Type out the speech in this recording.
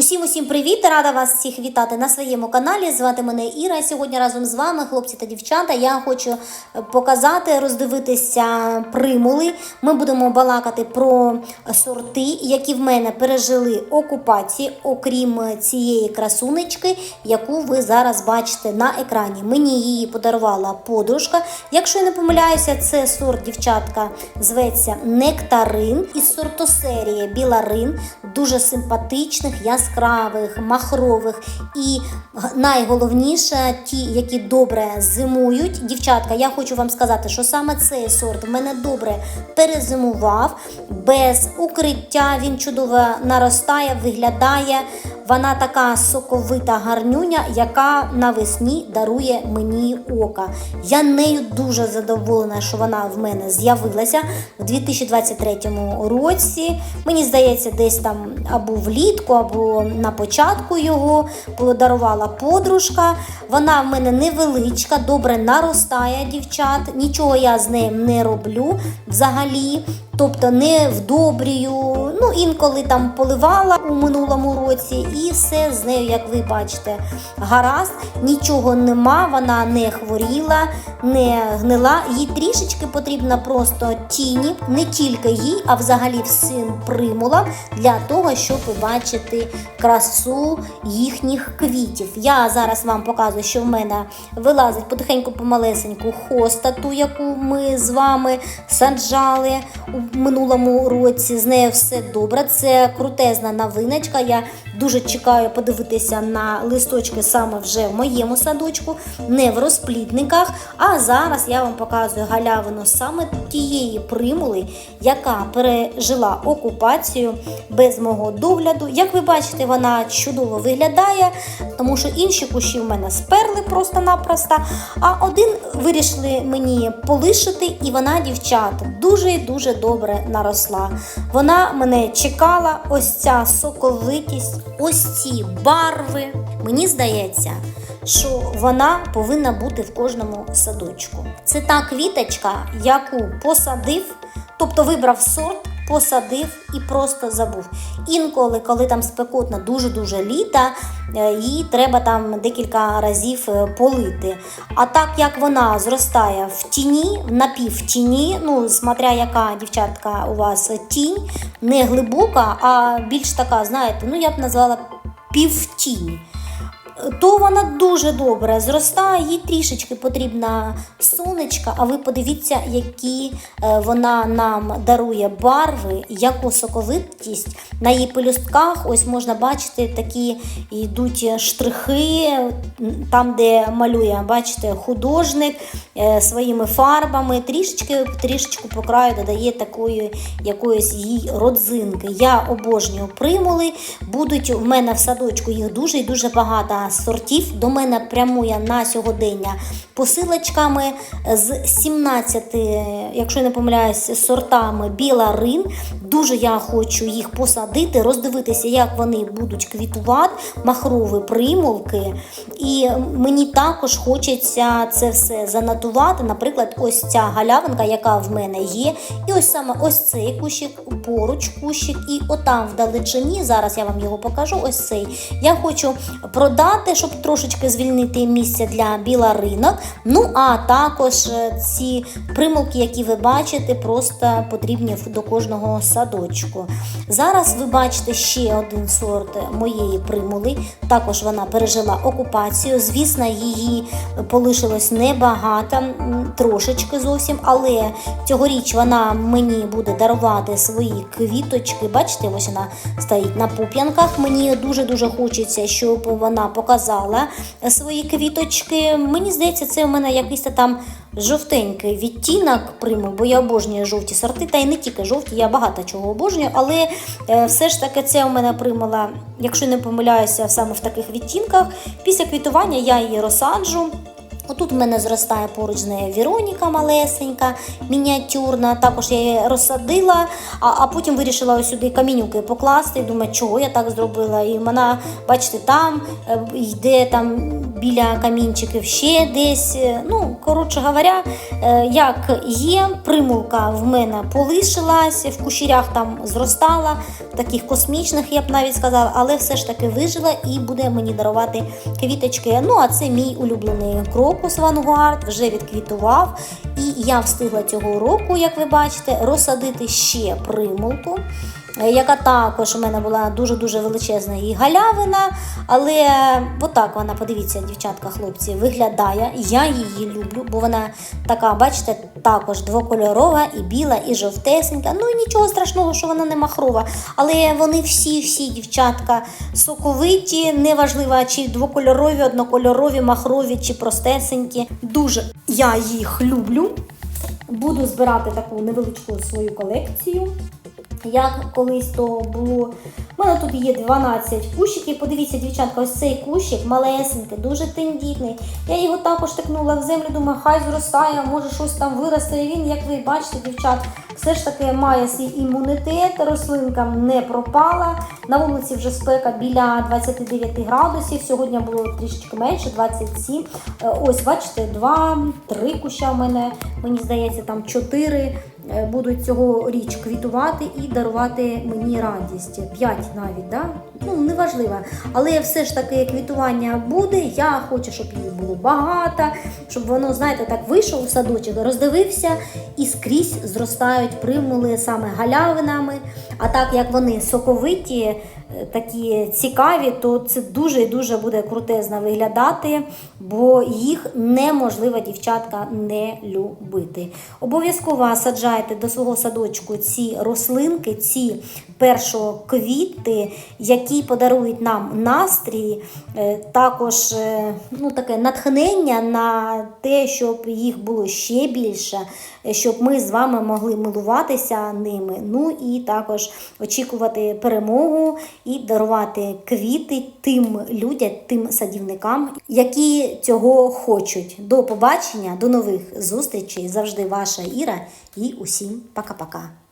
Усім усім привіт! Рада вас всіх вітати на своєму каналі. Звати мене Іра. Сьогодні разом з вами, хлопці та дівчата, я хочу показати, роздивитися примули. Ми будемо балакати про сорти, які в мене пережили окупації, окрім цієї красунечки, яку ви зараз бачите на екрані. Мені її подарувала подружка. Якщо я не помиляюся, це сорт дівчатка зветься Нектарин із сортосерії Біларин, дуже симпатичних, яскравих, махрових і найголовніше, ті, які добре зимують. Дівчатка, я хочу вам сказати, що саме цей сорт в мене добре перезимував, без укриття він чудово наростає, виглядає. Вона така соковита гарнюня, яка навесні дарує мені ока. Я нею дуже задоволена, що вона в мене з'явилася в 2023 році. Мені здається, десь там або влітку, або на початку його подарувала подружка. Вона в мене невеличка, добре наростає дівчат. Нічого я з нею не роблю взагалі. Тобто не вдобрюю, ну інколи там поливала у минулому році, і все з нею, як ви бачите, гаразд, нічого нема, вона не хворіла, не гнила. Їй трішечки потрібна просто тіні, не тільки їй, а взагалі всім примулам для того, щоб побачити красу їхніх квітів. Я зараз вам показую, що в мене вилазить потихеньку помалесеньку хоста, ту, яку ми з вами саджали у минулому році. З нею все добре. Це крутезна новиночка. Я дуже чекаю подивитися на листочки саме вже в моєму садочку, не в розплідниках. А зараз я вам показую галявину саме тієї примули, яка пережила окупацію без мого догляду. Як ви бачите, вона чудово виглядає, тому що інші кущі в мене сперли просто-напросто. А один вирішили мені полишити, і вона, дівчат, дуже і дуже добре наросла. Вона мене чекала, ось ця соковитість, ось ці барви. Мені здається, що вона повинна бути в кожному садочку. Це та квіточка, яку посадив, тобто вибрав сорт. Посадив і просто забув. Інколи, коли там спекотно дуже-дуже літа, е, її треба там декілька разів е, полити. А так як вона зростає в тіні, напівтіні, ну, смотря яка дівчатка у вас тінь, не глибока, а більш така, знаєте, ну я б назвала півтінь то вона дуже добре зростає, їй трішечки потрібна сонечка, а ви подивіться, які е, вона нам дарує барви, яку соковитість. На її пелюстках ось можна бачити такі йдуть штрихи, там, де малює, бачите, художник е, своїми фарбами, трішечки, трішечку по краю додає такої якоїсь їй родзинки. Я обожнюю примули. Будуть в мене в садочку їх дуже і дуже багато сортів. До мене прямує на сьогодення посилочками з 17, якщо я не помиляюсь, сортами біла рин. Дуже я хочу їх посадити, роздивитися, як вони будуть квітувати, махрові примулки. І мені також хочеться це все занотувати. Наприклад, ось ця галявинка, яка в мене є. І ось саме ось цей кущик, поруч кущик, і отам в далечині, зараз я вам його покажу. Ось цей. Я хочу продати, щоб трошечки звільнити місце для біла ринок. Ну а також е, ці примулки, які ви бачите, просто потрібні до кожного садочку. Зараз ви бачите ще один сорт моєї примули. Також вона пережила окупацію. Звісно, її полишилось небагато, трошечки зовсім, але цьогоріч вона мені буде дарувати свої квіточки. Бачите, ось вона стоїть на пуп'янках. Мені дуже-дуже хочеться, щоб вона показала свої квіточки. Мені здається, це у мене якийсь там жовтенький відтінок приму, бо я обожнюю жовті сорти, та й не тільки жовті, я багато чого обожнюю, але е, все ж таки це у мене примала, якщо не помиляюся, саме в таких відтінках. Після квітування я її розсаджу. Отут в мене зростає поруч з нею Віроніка малесенька, мініатюрна. Також я її розсадила, а, а потім вирішила ось сюди камінюки покласти. Думаю, чого я так зробила. І вона, бачите, там е, йде там біля камінчиків ще десь. Е, Ну, коротше говоря, е, як є, примулка в мене полишилась, в кущерях там зростала, таких космічних, я б навіть сказала, але все ж таки вижила і буде мені дарувати квіточки. Ну, а це мій улюблений крокус Вангуард, вже відквітував. І я встигла цього року, як ви бачите, розсадити ще примулку. Яка також у мене була дуже-дуже величезна і галявина, але отак вона, подивіться, дівчатка, хлопці, виглядає. Я її люблю, бо вона така, бачите, також двокольорова, і біла, і жовтесенька. Ну і нічого страшного, що вона не махрова. Але вони всі-всі дівчатка соковиті, неважливо, чи двокольорові, однокольорові, махрові, чи простесенькі. Дуже я їх люблю. Буду збирати таку невеличку свою колекцію. Як колись то було. У мене тут є 12 кущиків. Подивіться, дівчатка, ось цей кущик малесенький, дуже тендітний. Я його також тикнула в землю, думаю, хай зростає, може щось там виросте. І він, як ви бачите, дівчат, все ж таки має свій імунітет, рослинка не пропала. На вулиці вже спека біля 29 градусів. Сьогодні було трішечки менше, 27. Е, Ось, бачите, 2, 3 куща в мене, мені здається, там 4 е, будуть цього річ квітувати і дарувати мені радість. П'ять навіть, да? ну неважливо. Але все ж таки квітування буде. Я хочу, щоб їх було багато, щоб воно, знаєте, так вийшов у садочок, роздивився і скрізь зростають примули саме галявинами. А так як вони соковиті, е, такі цікаві, то це дуже і дуже буде крутезно виглядати, бо їх неможливо, дівчатка, не любити. Обов'язково саджайте до свого садочку ці рослинки, ці першоквіти, які подарують нам настрій, е, також е, ну, таке натхнення на те, щоб їх було ще більше, щоб ми з вами могли милуватися ними. Ну і також очікувати перемогу і дарувати квіти тим людям, тим садівникам, які цього хочуть. До побачення, до нових зустрічей. Завжди ваша Іра і усім пока-пока.